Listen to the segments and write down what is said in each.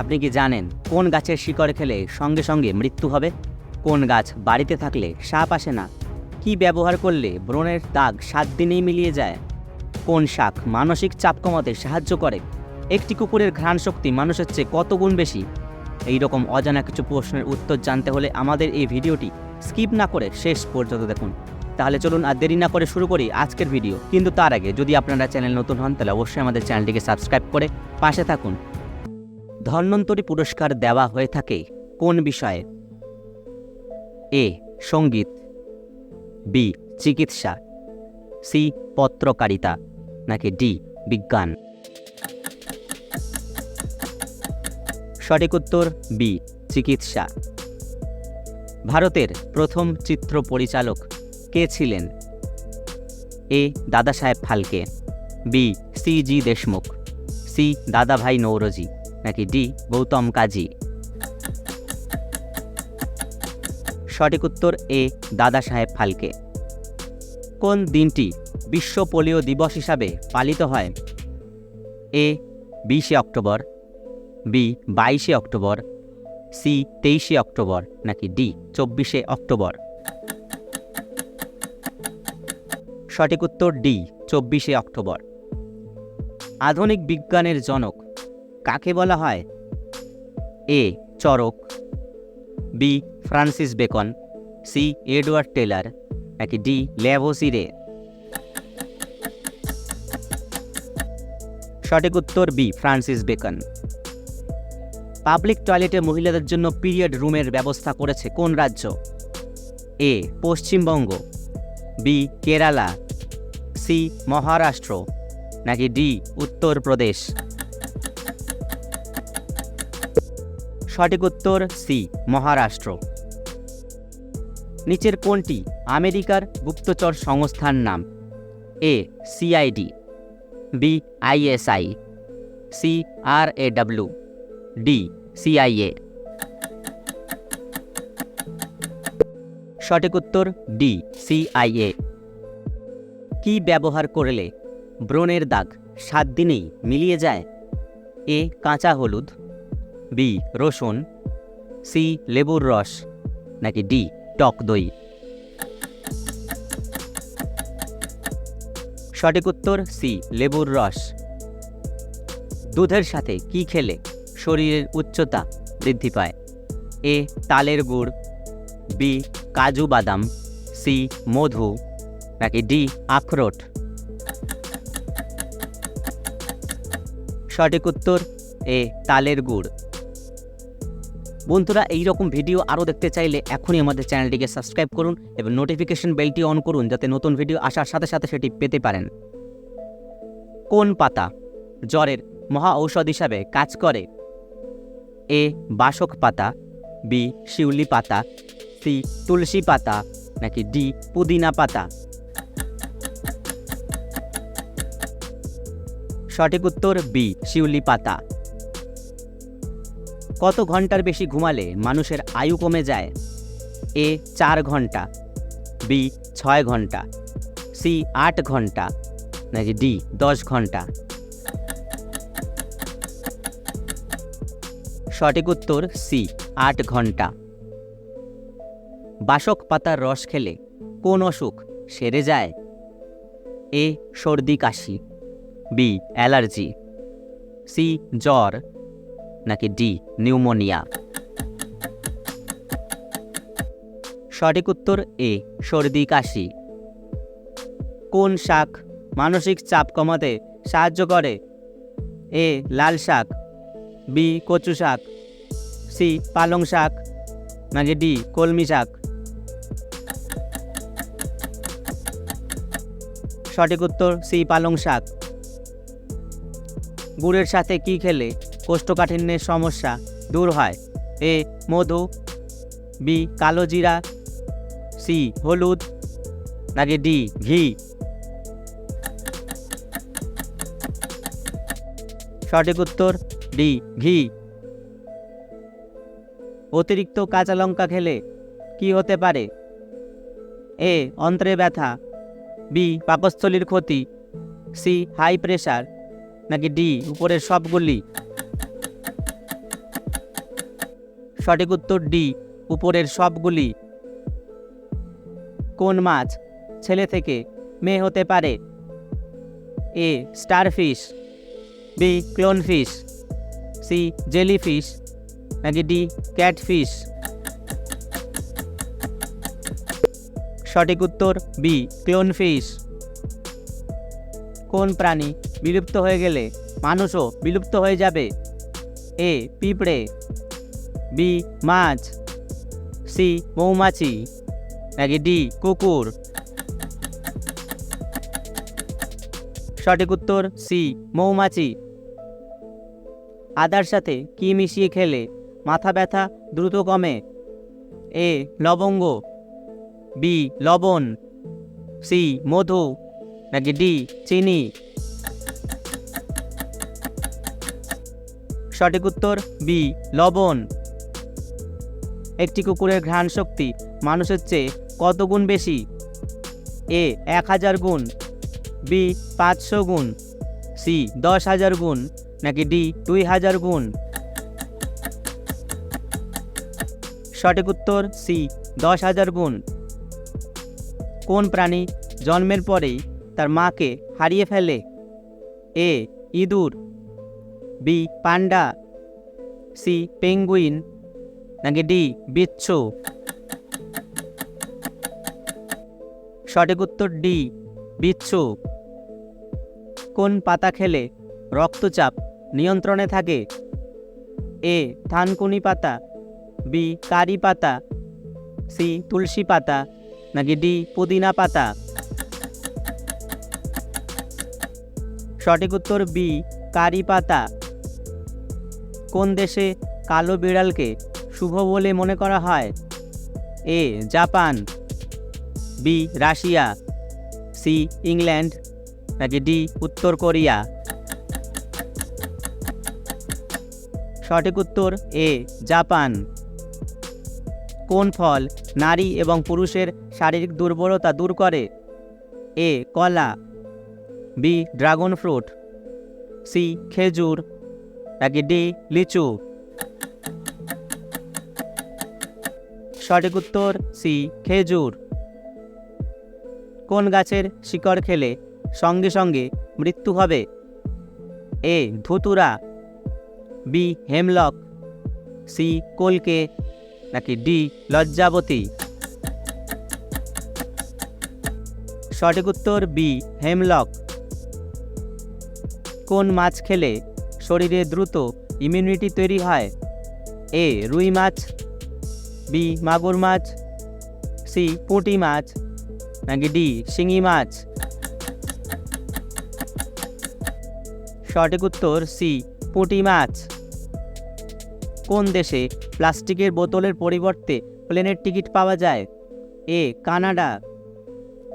আপনি কি জানেন কোন গাছের শিকড় খেলে সঙ্গে সঙ্গে মৃত্যু হবে? কোন গাছ বাড়িতে থাকলে সাপ আসে না? কি ব্যবহার করলে ব্রণের দাগ সাত দিনেই মিলিয়ে যায়? কোন শাক মানসিক চাপ কমাতে সাহায্য করে? একটি কুকুরের ঘ্রাণ শক্তি মানুষের চেয়ে কত গুণ বেশি? এই রকম অজানা কিছু প্রশ্নের উত্তর জানতে হলে আমাদের এই ভিডিওটি স্কিপ না করে শেষ পর্যন্ত দেখুন। তাহলে চলুন আর দেরি না করে শুরু করি আজকের ভিডিও। কিন্তু তার আগে যদি আপনারা চ্যানেল নতুন হন, তাহলে অবশ্যই আমাদের চ্যানেলটিকে সাবস্ক্রাইব করে পাশে থাকুন। ধন্বন্তরী পুরস্কার দেওয়া হয়ে থাকে কোন বিষয়ে? এ. সংগীত বি চিকিৎসা সি পত্রকারিতা নাকি ডি বিজ্ঞান সঠিক উত্তর বি চিকিৎসা ভারতের প্রথম চিত্র পরিচালক কে ছিলেন? A. Dada Saheb Phalke B C. G. Deshmukh C Dadabhai Naoroji নাকি ডি? গৌতম কাজী। সঠিক উত্তর এ, দাদা সাহেব ফালকে। কোন দিনটি বিশ্ব পোলিও দিবস হিসাবে পালিত হয়? এ, বিশে অক্টোবর, বি, বাইশে অক্টোবর, সি, তেইশে অক্টোবর, নাকি ডি, চব্বিশে অক্টোবর? সঠিক উত্তর ডি, চব্বিশে অক্টোবর। আধুনিক বিজ্ঞানের জনক কাকে বলা হয়? A. Charak, B. Francis Bacon, C. Edward Teller, নাকি ডি. ল্যাভোসিরে? সঠিক উত্তর বি. Francis beacon. পাবলিক টয়লেটে মহিলাদের জন্য পিরিয়ড রুমের ব্যবস্থা করেছে কোন রাজ্য? A. Paschimbanga, B. Kerala, C. Maharashtra, নাকি ডি. উত্তরপ্রদেশ? সঠিক উত্তর সি, মহারাষ্ট্র। নিচের কোনটি? আমেরিকার গুপ্তচর সংস্থার নাম। A CID B ISI C, R A W. D CIA সঠিক উত্তর ডি সিআইএ কি ব্যবহার করলে ব্রণের দাগ সাত দিনেই মিলিয়ে যায়? এ, কাঁচা হলুদ। বি, রসুন, সি, লেবুর রস, নাকি ডি, টক দই? সঠিক উত্তর সি, লেবুর রস। দুধের সাথে কি খেলে শরীরের উচ্চতা বৃদ্ধি পায়? এ, তালের গুড়, বি, কাজু বাদাম, সি, মধু, নাকি ডি, আখরোট? সঠিক উত্তর এ, তালের গুড়। বন্ধুরা এই রকম ভিডিও আরও দেখতে চাইলে এখনই আমাদের চ্যানেলটিকে সাবস্ক্রাইব করুন এবং নোটিফিকেশন বেলটি অন করুন যাতে নতুন ভিডিও আসার সাথে সাথে সেটি পেতে পারেন। কোন পাতা? জ্বরের মহা ঔষধ হিসাবে কাজ করে। এ. বাসক পাতা, বি. শিউলি পাতা, সি. তুলসী পাতা, নাকি ডি. পুদিনা পাতা? সঠিক উত্তর বি, শিউলি পাতা। কত ঘণ্টার বেশি ঘুমালে মানুষের আয়ু কমে যায়? এ, চার ঘণ্টা। বি, ছয় ঘণ্টা। সি, আট ঘণ্টা। নাকি ডি, দশ ঘণ্টা? সঠিক উত্তর সি, আট ঘণ্টা। বাসক পাতার রস খেলে কোন অসুখ সেরে যায়? এ, সর্দি কাশি। B, allergy. সি, জ্বর। নাকি ডি, নিউমোনিয়া? সঠিক উত্তর এ, সর্দি কাশি। কোন শাক মানসিক চাপ কমাতে সাহায্য করে? এ, লাল শাক, বি, কচু শাক, সি, পালং শাক, নাকি ডি, কলমি শাক? সঠিক উত্তর সি, পালং শাক। গুড়ের সাথে কি খেলে কোষ্ঠকাঠিন্যের সমস্যা দূর হয়। এ মধু, বি কালো জিরা, সি হলুদ, নাকি ডি ঘি? সঠিক উত্তর, ডি ঘি। অতিরিক্ত কাঁচা লঙ্কা খেলে কি হতে পারে? এ অন্ত্রে ব্যথা, বি পাকস্থলীর ক্ষতি, সি হাই প্রেশার, নাকি ডি উপরের সবগুলি? সঠিক উত্তর ডি, উপরের সবগুলি। কোন মাছ? ছেলে থেকে। মেয়ে হতে পারে। A, starfish. B, clownfish. C, jellyfish. নাকি ডি, ক্যাটফিশ। সঠিক উত্তর বি, ক্লোনফিশ। কোন প্রাণী বিলুপ্ত হয়ে গেলে মানুষও বিলুপ্ত হয়ে যাবে? এ, পিঁপড়ে। বি, মাছ। সি, মৌমাছি। নাকি ডি, কুকুর। সঠিক উত্তর সি, মৌমাছি। আদার সাথে কি মিশিয়ে খেলে মাথা ব্যথা দ্রুত কমে? এ, লবঙ্গ। বি, লবণ। সি, মধু। নাকি ডি, চিনি। সঠিক উত্তর বি, লবণ। একটি কুকুরের ঘ্রাণ শক্তি মানুষের চেয়ে কত গুণ বেশি? এ, এক হাজার গুণ, বি, পাঁচশো গুণ, সি, দশ হাজার গুণ, নাকি ডি, দুই হাজার গুণ? সঠিক উত্তর, সি, দশ হাজার গুণ। কোন প্রাণী জন্মের পরেই তার মাকে হারিয়ে ফেলে? এ, ইঁদুর, বি, পান্ডা, সি, পেঙ্গুইন নাকি ডি, বিচ্ছু? সঠিক উত্তর ডি, বিচ্ছু। কোন পাতা খেলে রক্তচাপ নিয়ন্ত্রণে থাকে? এ, থানকুনি পাতা, বি, কারি পাতা, সি, তুলসী পাতা, নাকি ডি, পুদিনা পাতা? সঠিক উত্তর বি, কারি পাতা। কোন দেশে কালো বিড়ালকে শুভ বলে মনে করা হয়। A, Japan. B, Russia. C, England. নাকি ডি, উত্তর কোরিয়া। সঠিক উত্তর, এ, জাপান। কোন ফল নারী এবং পুরুষের শারীরিক দুর্বলতা দূর করে? এ, কলা। B, dragon fruit. সি, খেজুর। নাকি ডি, লিচু। সঠিক উত্তর সি, খেজুর। কোন গাছের শিকড় খেলে সঙ্গে সঙ্গে মৃত্যু হবে? এ, ধুতুরা। B, hemlock. সি, কলকে। নাকি ডি, লজ্জাবতী। সঠিক উত্তর বি, হেমলক। কোন মাছ খেলে শরীরে দ্রুত ইমিউনিটি তৈরি হয়? এ, রুই মাছ। বি মাগুর মাছ সি পুঁটি মাছ নাকি ডি শিঙি মাছ সঠিক উত্তর সি পুঁটি মাছ কোন দেশে প্লাস্টিকের বোতলের পরিবর্তে প্লেনের টিকিট পাওয়া যায়? A Canada.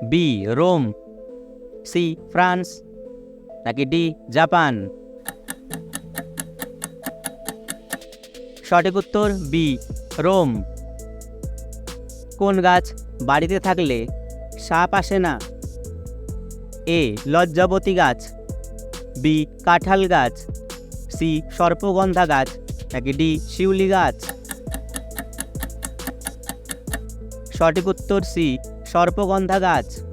B Rome. C France. নাকি ডি জাপান। সঠিক উত্তর বি রোম। কোন গাছ বাড়িতে থাকলে সাপ আসে না? এ. লজ্জাবতী গাছ। বি. কাঁঠাল গাছ। সি. সর্পগন্ধা গাছ। নাকি ডি. শিউলি গাছ? সঠিক উত্তর সি. সর্পগন্ধা গাছ।